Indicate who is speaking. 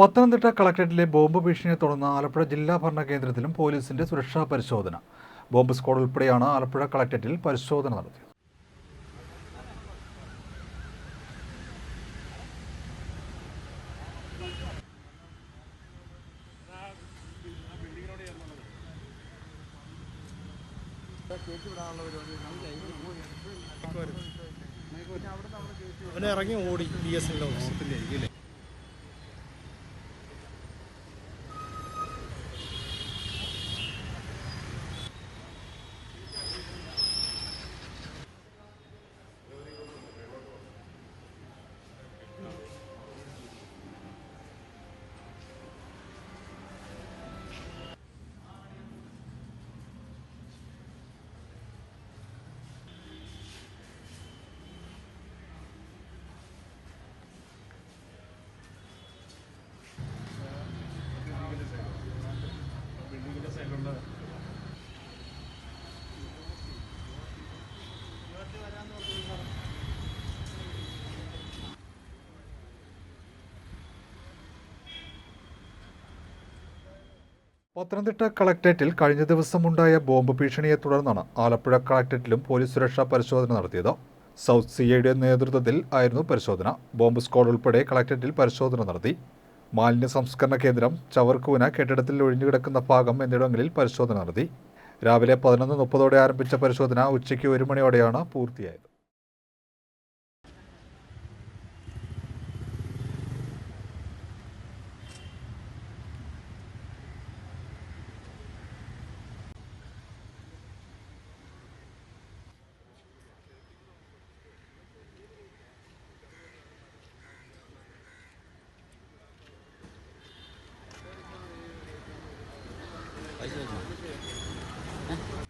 Speaker 1: Pathanamthitta കളക്ടറേറ്റിലെ bomb ഭീഷണിയെ തുടർന്ന് ആലപ്പുഴ ജില്ലാ ഭരണ കേന്ദ്രത്തിലും പോലീസിന്റെ സുരക്ഷാ പരിശോധന. ബോംബ് സ്ക്വാഡ് ഉൾപ്പെടെയാണ് ആലപ്പുഴ കളക്ടറേറ്റിൽ പരിശോധന നടത്തിയത്.
Speaker 2: അവനെ ഇറങ്ങി ഓടി ബി എസ് എന്റെ ഓഫീസിൽ
Speaker 1: പത്തനംതിട്ട കളക്ടറേറ്റിൽ കഴിഞ്ഞ ദിവസം ഉണ്ടായ ബോംബ് ഭീഷണിയെ തുടർന്നാണ് ആലപ്പുഴ കളക്ടറേറ്റിലും പോലീസ് സുരക്ഷാ പരിശോധന നടത്തിയത്. സൗത്ത് സി ഐയുടെ നേതൃത്വത്തിൽ ആയിരുന്നു പരിശോധന. ബോംബ് സ്ക്വാഡ് ഉൾപ്പെടെ കളക്ടറേറ്റിൽ പരിശോധന നടത്തി. മാലിന്യ സംസ്കരണ കേന്ദ്രം ചവർക്കൂന കെട്ടിടത്തിൽ ഒഴിഞ്ഞുകിടക്കുന്ന ഭാഗം എന്നിവിടങ്ങളിൽ പരിശോധന നടത്തി. രാവിലെ പതിനൊന്ന് മുപ്പതോടെ ആരംഭിച്ച പരിശോധന ഉച്ചയ്ക്ക് ഒരു മണിയോടെയാണ് പൂർത്തിയായത്. 白色是吧来